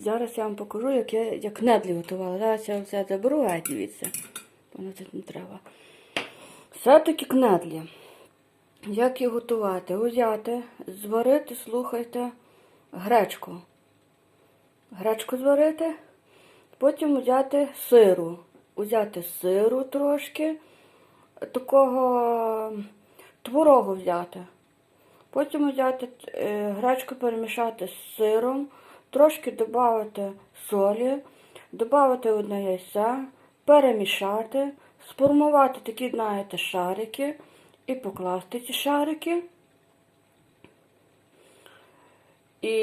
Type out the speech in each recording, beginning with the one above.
Зараз я вам покажу, як я як недлі готувала. Зараз я все заберу, а дивіться. Воно тут не треба. Все-таки кнедлі. Як їх готувати? Узяти, зварити, слухайте, гречку. Гречку зварити, потім взяти сиру. Узяти сиру трошки, такого творогу взяти. Потім взяти е, гречку перемішати з сиром, трошки додати солі, додати одне яйця, перемішати, сформувати такі, знаєте, шарики і покласти ці шарики. І,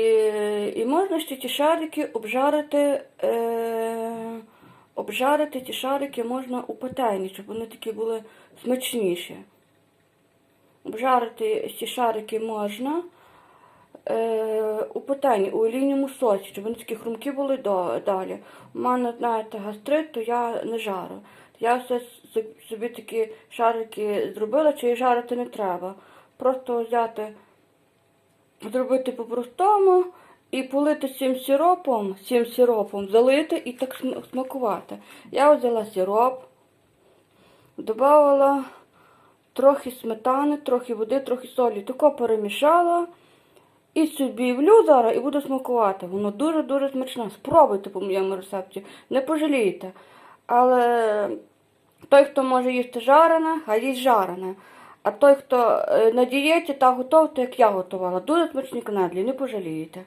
і можна ще ті шарики обжарити, е, обжарити ті шарики можна у пательні, щоб вони такі були смачніші. Обжарити ці шарики можна у пательні, у олійному соці, щоб вони такі хрумкі були далі. У мене, знаєте, гастрит, то я не жарю. Я все собі такі шарики зробила, чи жарити не треба. Просто взяти, зробити по-простому і полити цим сиропом, цим сиропом, залити і так смакувати. Я взяла сироп, додавала трохи сметани, трохи води, трохи солі. Тако перемішала. І собі влю зараз і буду смакувати. Воно дуже-дуже смачне. Спробуйте по моєму рецепті, не пожалієте. Але той, хто може їсти жарене, а їсть жарене. А той, хто е, на дієті та готовий, то як я готувала. Дуже смачні канадлі, не пожалієте.